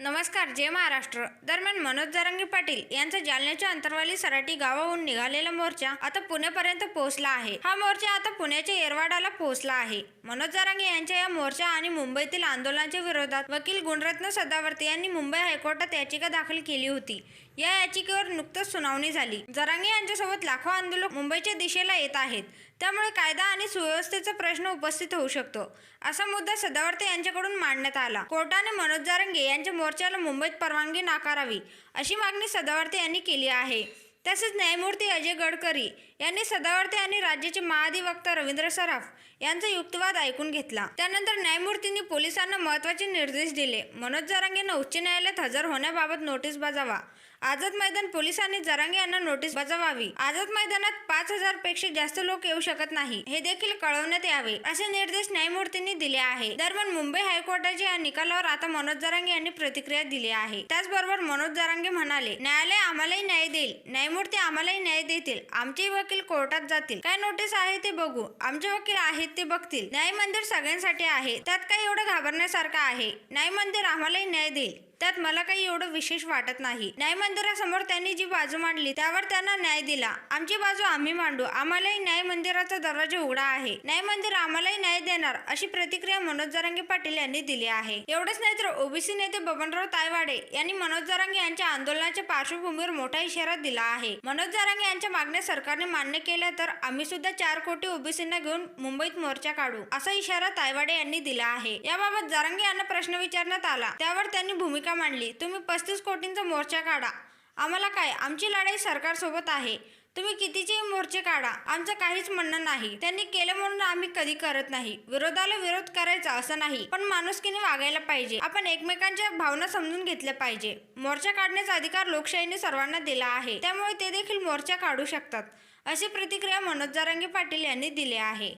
नमस्कार जय महाराष्ट्र. दरम्यान मनोज जरांगे पाटील यांचा जालन्याच्या अंतरवाली सराटी गावाहून निघालेला मोर्चा आता पुण्यापर्यंत पोहोचला आहे. हा मोर्चा आता पुण्याच्या येरवाडाला पोहोचला आहे. मनोज जरांगे यांच्या या मोर्चा आणि मुंबईतील आंदोलनाच्या विरोधात वकील गुणरत्न सदावर्ते यांनी मुंबई हायकोर्टात याचिका दाखल केली होती. या याचिकेवर नुकतंच सुनावणी झाली. जरांगे यांच्यासोबत लाखो आंदोलक मुंबईच्या दिशेला येत आहेत. त्यामुळे कायदा आणि सुव्यवस्थेचा प्रश्न उपस्थित होऊ शकतो असा मुद्दा सदावर्ते यांच्याकडून मांडण्यात आला. कोर्टाने मनोज जारंगे यांच्या मोर्चाला मुंबईत परवानगी नाकारावी अशी मागणी सदावर्ते यांनी केली आहे. तसेच न्यायमूर्ती अजय गडकरी यांनी सदावर्ते आणि राज्याचे महाधिवक्ता रवींद्र सराफ यांचा युक्तिवाद ऐकून घेतला. त्यानंतर न्यायमूर्तींनी पोलिसांना महत्त्वाचे निर्देश दिले. मनोज जरांगेंना उच्च न्यायालयात हजर होण्याबाबत नोटीस बजावा आझाद मैदान पोलिसांनी जरांगे यांना नोटीस बजावावी. आझाद मैदानात पाच हजारपेक्षा जास्त लोक येऊ शकत नाही. हे देखील कळवण्यात यावे असे निर्देश न्यायमूर्तींनी दिले आहे. दरम्यान मुंबई हायकोर्टाच्या या निकालावर आता मनोज जरांगे यांनी प्रतिक्रिया दिली आहे. त्याचबरोबर मनोज जरांगे म्हणाले न्यायालय आम्हालाही न्याय देईल. न्यायमूर्ती आम्हालाही न्याय देतील. आमचे वकील कोर्टात जातील. काय नोटीस आहे ते बघू. आमचे वकील आहेत ते बघतील. न्याय मंदिर सगळ्यांसाठी आहे. त्यात काही एवढं घाबरण्यासारखं आहे. न्याय मंदिर आम्हालाही न्याय देईल. त्यात मला काही एवढं विशेष वाटत नाही. न्याय मंदिरासमोर त्यांनी जी बाजू मांडली त्यावर त्यांना न्याय दिला. आमची बाजू आम्ही मांडू. आम्हालाही न्याय मंदिराचा दरवाजा उघडा आहे. न्याय मंदिर आम्हालाही न्याय देणार अशी प्रतिक्रिया मनोज जरांगे पाटील यांनी दिली आहे. एवढंच नाही तर ओबीसी नेते बबनराव तायवाडे यांनी मनोज जरांगे यांच्या आंदोलनाच्या पार्श्वभूमीवर मोठा इशारा दिला आहे. मनोज जरांगे यांच्या मागण्या सरकारने मान्य केल्या तर आम्ही सुद्धा चार कोटी ओबीसींना घेऊन मुंबईत मोर्चा काढू असा इशारा तायवाडे यांनी दिला आहे. याबाबत जरांगे यांना प्रश्न विचारण्यात आला. त्यावर त्यांनी भूमिका मांडली. तुम्ही पस्तीस कोटींचा मोर्चा काढा. आम्हाला काय? आमची लढाई सरकारसोबत आहे. तुम्ही कितीचेही मोर्चे काढा. आमचं काहीच म्हणणं नाही. त्यांनी केलं म्हणून आम्ही कधी करत नाही. विरोधाला विरोध करायचा असं नाही. पण माणुसकीने वागायला पाहिजे. आपण एकमेकांच्या भावना समजून घेतल्या पाहिजे. मोर्चा काढण्याचा अधिकार लोकशाहीने सर्वांना दिला आहे. त्यामुळे ते देखील मोर्चा काढू शकतात अशी प्रतिक्रिया मनोज जारांगे पाटील यांनी दिली आहे.